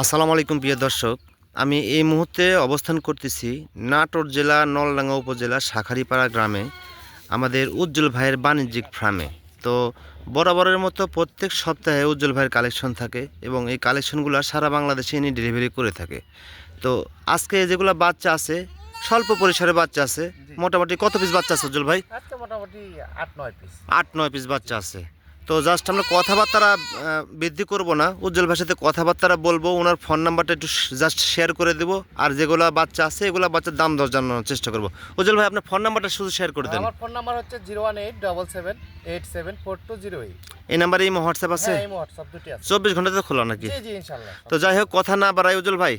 আসসালামু আলাইকুম প্রিয় দর্শক আমি এই মুহূর্তে অবস্থান করতেছি নাটোর জেলা নলডাঙ্গা উপজেলা শাখারিপাড়া গ্রামে আমাদের উজ্জ্বল ভাইয়ের বাণিজ্যিক ফার্মে। তো বরাবরের মতো প্রত্যেক সপ্তাহে উজ্জ্বল ভাইয়ের কালেকশন থাকে এবং এই কালেকশনগুলো সারা বাংলাদেশে ইনি ডেলিভারি করে থাকে। তো আজকে যেগুলো বাচ্চা আছে স্বল্প পরিসরে বাচ্চা আছে মোটামুটি কত পিস বাচ্চা আছে উজ্জ্বল ভাই? মোটামুটি আট নয় পিস আট নয় পিস বাচ্চা আছে। তো জাস্ট আমরা কথাবার্তা বৃদ্ধি করব না। উজ্জ্বল ভাষাতে কথাবার্তা বলব ওনার ফোন নাম্বারটা একটু জাস্ট শেয়ার করে দেবো আর যেগুলো বাচ্চা আছে এগুলো বাচ্চার দাম দর জানানোর চেষ্টা করব। উজ্জ্বল ভাই আপনার ফোন নাম্বারটা শুধু শেয়ার করে দেন। আমার ফোন নাম্বার হচ্ছে zero one eight double seven eight seven four two zero eight এই নাম্বারে এই হোয়াটসঅ্যাপ আছে? চব্বিশ ঘণ্টা ঘন্টাতে খোলা নাকি? তো যাই হোক কথা না বাড়াই উজ্জ্বল ভাই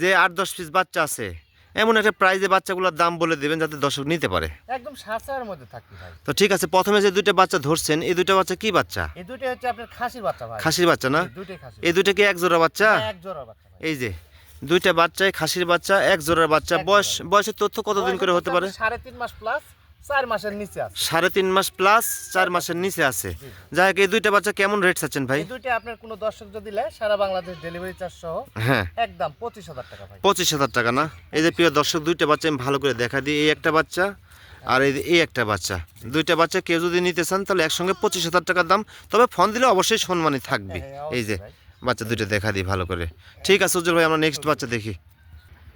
যে আট দশ পিস বাচ্চা আছে এমন একটা প্রাইজে বাচ্চাগুলোর দাম বলে দেবেন যাতে দর্শক নিতে পারে। একদম সাত মধ্যে থাকবে ভাই। তো ঠিক আছে প্রথমে যে দুইটা বাচ্চা ধরছেন এই দুইটা বাচ্চা কি বাচ্চা? এই দুইটা হচ্ছে আপনার খাসির বাচ্চা ভাই। খাসির বাচ্চা না? দুটোই খাসি এই দুইটা কি এক জোড়া বাচ্চা? হ্যাঁ, এক জোড়া বাচ্চা ভাই। এই যে দুইটা বাচ্চায় খাসির বাচ্চা এক জোড়ার বাচ্চা। বয়স বয়সের তথ্য কতদিন করে হতে পারে? সাড়ে তিন মাস প্লাস চার মাসের নিচে আছে। সাড়ে তিন মাস প্লাস চার মাসের নিচে আছে। যাই হোক এই দুইটা বাচ্চা কেমন রেট চাচ্ছেন ভাই? এই দুটি আপনার কোনো দর্শক যদি নেয় সারা বাংলাদেশ ডেলিভারি চার্জ সহ হ্যাঁ। একদম পঁচিশ হাজার টাকা ভাই। পঁচিশ হাজার টাকা না? এই যে প্রিয় দর্শক দুইটা বাচ্চা আমি ভালো করে দেখা দিই। এই একটা বাচ্চা আর এই এই একটা বাচ্চা। দুইটা বাচ্চা কেউ যদি নিতে চান তাহলে একসঙ্গে পঁচিশ হাজার টাকার দাম। তবে ফোন দিলে অবশ্যই সম্মানই থাকবে। হ্যাঁ, এই যে বাচ্চা দুইটা দেখা দিই ভালো করে। ঠিক আছে উজ্জ্বল ভাই আমরা নেক্সট বাচ্চা দেখি।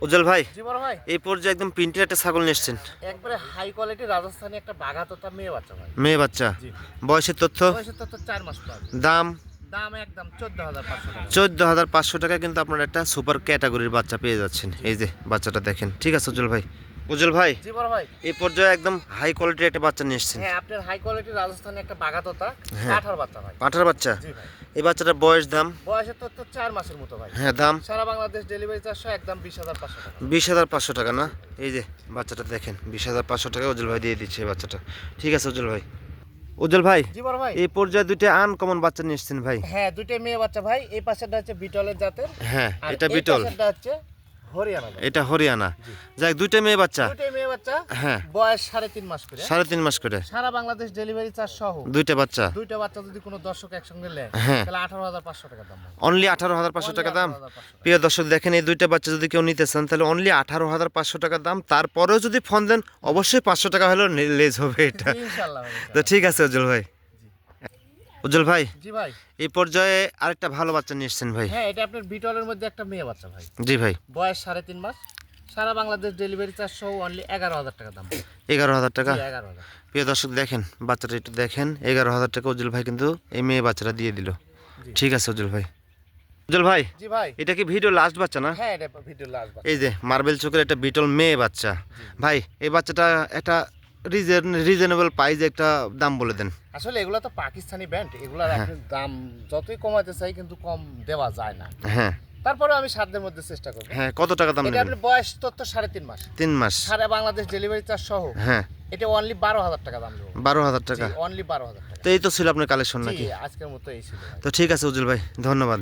উজ্জ্বল ভাই ভাই। এই পর্যায়ে একদম প্রিন্টের একটা ছাগল নিয়ে এসছেন। একবারে হাই কোয়ালিটি রাজস্থানি একটা বাঘা তোতা মেয়ে বাচ্চা ভাই। মেয়ে বাচ্চা। বয়সের তথ্য? বয়সের তো তো চার মাস দাম? দাম একদম চোদ্দ হাজার পাঁচশো টাকা। কিন্তু আপনার একটা সুপার ক্যাটাগরির বাচ্চা পেয়ে যাচ্ছেন। এই যে বাচ্চাটা দেখেন। ঠিক আছে উজ্জ্বল ভাই? উজ্জ্বল ভাই জি বড় ভাই। এই পর্যায়ে একদম হাই কোয়ালিটির একটা বাচ্চা নিয়ে এসছেন। হ্যাঁ আপনার হাই কোয়ালিটি রাজস্থানি একটা বাঘাতোতা হ্যাঁ। কাঠার বাচ্চা ভাই। পাঠার বাচ্চা? জি ভাই। এই বাচ্চাটার বয়স দাম? বয়সে তো তো চার মাসের মতো ভাই। হ্যাঁ দাম? সারা বাংলাদেশ ডেলিভারি চারশো একদম বিশ হাজার পাঁচশো টাকা। বিশ হাজার পাঁচশো টাকা না? এই যে বাচ্চাটা দেখেন বিশ হাজার পাঁচশো টাকা উজ্জ্বল ভাই দিয়ে দিচ্ছে এই বাচ্চাটা। ঠিক আছে উজ্জ্বল ভাই। উজ্জ্বল ভাই জি বড় ভাই। এই পর্যায়ে দুইটা আনকমন বাচ্চা নিয়ে এসছেন ভাই। হ্যাঁ দুইটাই মেয়ে বাচ্চা ভাই। এই পাশেরটা হচ্ছে বিটলের জাতের। হ্যাঁ এটা বিটল। পাশেরটা হচ্ছে এটা হরিয়ানা। যাক দুইটা মেয়ে বাচ্চা? মেয়ে বাচ্চা হ্যাঁ। বয়স সাড়ে তিন মাস করে। সাড়ে তিন মাস করে। সারা বাংলাদেশ ডেলিভারি চার্জ সহ। দুইটা বাচ্চা? দুইটা বাচ্চা যদি কোনো দর্শক একসঙ্গে নেয় হ্যাঁ। তাহলে আঠারো হাজার পাঁচশো টাকা দাম অনলি আঠারো হাজার পাঁচশো টাকা দাম? প্রিয় দর্শক দেখেন এই দুইটা বাচ্চা যদি কেউ নিতে চান তাহলে অনলি আঠারো হাজার পাঁচশো টাকা দাম। তারপরেও যদি ফোন দেন অবশ্যই পাঁচশো টাকা হলেও লেজ হবে এটা। তো ঠিক আছে উজ্জ্বল ভাই। উজ্জ্বল ভাই জি ভাই। এই পর্যায়ে আরেকটা ভালো বাচ্চা নিয়ে এসছেন ভাই। হ্যাঁ এটা আপনার বিটলের মধ্যে একটা মেয়ে বাচ্চা ভাই। জি ভাই। বয়স সাড়ে তিন মাস। সারা বাংলাদেশ ডেলিভারি চার্জ সহ অনলি এগারো হাজার টাকা দাম। এগারো হাজার টাকা? এগারো হাজার। প্রিয় দর্শক দেখেন বাচ্চাটা একটু দেখেন। এগারো হাজার টাকা উজ্জ্বল ভাই কিন্তু এই মেয়ে বাচ্চাটা দিয়ে দিল। ঠিক আছে উজ্জ্বল ভাই। উজ্জ্বল ভাই জি ভাই। এটা কি ভিডিও লাস্ট বাচ্চা না? হ্যাঁ এটা ভিডিও লাস্ট এই যে মার্বেল চোখের একটা বিটল মেয়ে বাচ্চা। ভাই এই বাচ্চাটা একটা রিজন রিজনেবল প্রাইজে একটা দাম বলে দেন। আসলে এগুলো তো পাকিস্তানি ব্যান্ড এগুলোর হ্যাঁ। আপনি দাম যতই কমাতে চাই কিন্তু কম দেওয়া যায় না। হ্যাঁ। তারপরে আমি সাধ্যের মধ্যে চেষ্টা করব। হ্যাঁ কত টাকা দাম এটা নেবেন? আপনার বয়স তথ্য সাড়ে তিন মাস। তিন মাস। সারা বাংলাদেশ ডেলিভারি চার্জ সহ হ্যাঁ। এটা অনলি বারো হাজার টাকা দাম নেব। বারো হাজার টাকা? অনলি বারো হাজার টাকা। তো এই তো ছিল আপনার কালেকশন জি নাকি? আজকের মতো এই ছিল। তো ঠিক আছে উজ্জ্বল ভাই ধন্যবাদ।